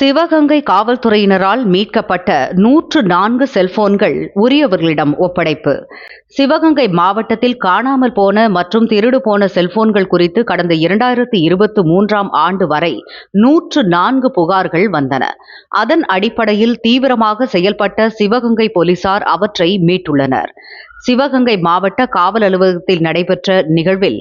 சிவகங்கை காவல்துறையினரால் மீட்கப்பட்ட நூற்று நான்கு செல்போன்கள் உரியவர்களிடம் ஒப்படைப்பு. சிவகங்கை மாவட்டத்தில் காணாமல் போன மற்றும் திருடு போன செல்போன்கள் குறித்து கடந்த இரண்டாயிரத்தி இருபத்தி மூன்றாம் ஆண்டு வரை நூற்று நான்கு புகார்கள் வந்தன. அதன் அடிப்படையில் தீவிரமாக செயல்பட்ட சிவகங்கை போலீசார் அவற்றை மீட்டுள்ளனர். சிவகங்கை மாவட்ட காவல் அலுவலகத்தில் நடைபெற்ற நிகழ்வில்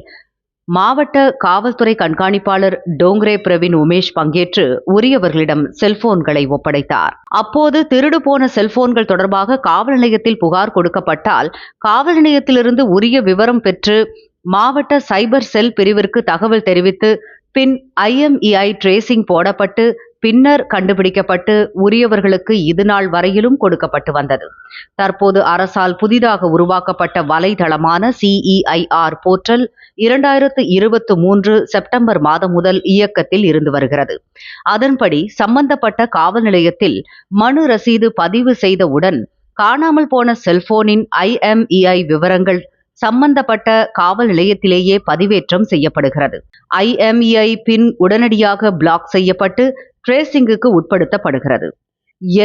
மாவட்ட காவல்துறை கண்காணிப்பாளர் டோங்ரே பிரவீன் உமேஷ் பங்கேற்று உரியவர்களிடம் செல்போன்களை ஒப்படைத்தார். அப்போது திருடு போன செல்போன்கள் தொடர்பாக காவல் நிலையத்தில் புகார் கொடுக்கப்பட்டால் காவல் நிலையத்திலிருந்து உரிய விவரம் பெற்று மாவட்ட சைபர் செல் பிரிவிற்கு தகவல் தெரிவித்து பின் ஐஎம்இஐ ட்ரேசிங் போடப்பட்டு பின்னர் கண்டுபிடிக்கப்பட்டு உரியவர்களுக்கு இதுநாள் வரையிலும் கொடுக்கப்பட்டு வந்தது. தற்போது அரசால் புதிதாக உருவாக்கப்பட்ட வலைதளமான சிஇஐஆர் போர்ட்டல் இரண்டாயிரத்து இருபத்தி மூன்று செப்டம்பர் மாதம் முதல் இயக்கத்தில் இருந்து வருகிறது. அதன்படி சம்பந்தப்பட்ட காவல் நிலையத்தில் மனு ரசீது பதிவு செய்தவுடன் காணாமல் போன செல்போனின் ஐஎம்இஐ விவரங்கள் சம்பந்தப்பட்ட காவல் நிலையத்திலேயே பதிவேற்றம் செய்யப்படுகிறது. ஐஎம்இஐ பின் உடனடியாக பிளாக் செய்யப்பட்டு ட்ரேசிங்குக்கு உட்படுத்தப்படுகிறது.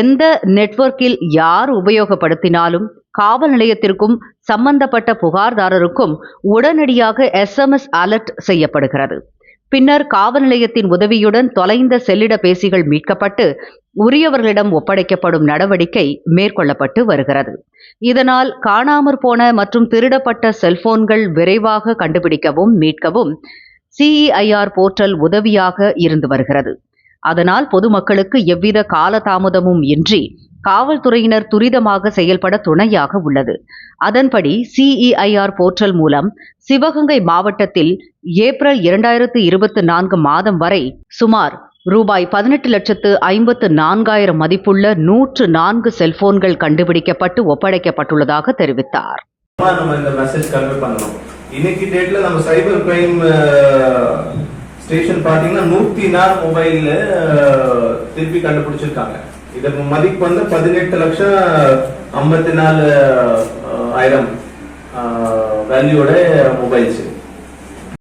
எந்த நெட்வொர்க்கில் யார் உபயோகப்படுத்தினாலும் காவல் நிலையத்திற்கும் சம்பந்தப்பட்ட புகார்தாரருக்கும் உடனடியாக எஸ்எம்எஸ் அலர்ட் செய்யப்படுகிறது. பின்னர் காவல் நிலையத்தின் உதவியுடன் தொலைந்த செல்லிட பேசிகள் மீட்கப்பட்டு உரியவர்களிடம் ஒப்படைக்கப்படும் நடவடிக்கை மேற்கொள்ளப்பட்டு வருகிறது. இதனால் காணாமற் போன மற்றும் திருடப்பட்ட செல்போன்கள் விரைவாக கண்டுபிடிக்கவும் மீட்கவும் சிஇஐஆர் போர்ட்டல் உதவியாக இருந்து வருகிறது. அதனால் பொதுமக்களுக்கு எவ்வித காலதாமதமும் இன்றி காவல்துறையினர் துரிதமாக செயல்பட துணையாக உள்ளது. அதன்படி சிஇஐஆர் போர்ட்டல் மூலம் சிவகங்கை மாவட்டத்தில் ஏப்ரல் இரண்டாயிரத்து இருபத்தி நான்கு மாதம் வரை சுமார் ரூபாய் பதினெட்டு லட்சத்து ஐம்பத்து நான்காயிரம் மதிப்புள்ள நூற்று நான்கு செல்போன்கள் கண்டுபிடிக்கப்பட்டு ஒப்படைக்கப்பட்டுள்ளதாக தெரிவித்தார். இன்னைக்கு டேட்ல நம்ம சைபர் கிரைம் ஸ்டேஷன் பார்த்தீங்கன்னா நூத்தி நாலு மொபைல் திருப்பி கண்டுபிடிச்சிருக்காங்க. இதற்கு மதிப்பு வந்து பதினெட்டு லட்சம் ஐம்பத்தி நாலு ஆயிரம் வேல்யூட மொபைல்ஸ்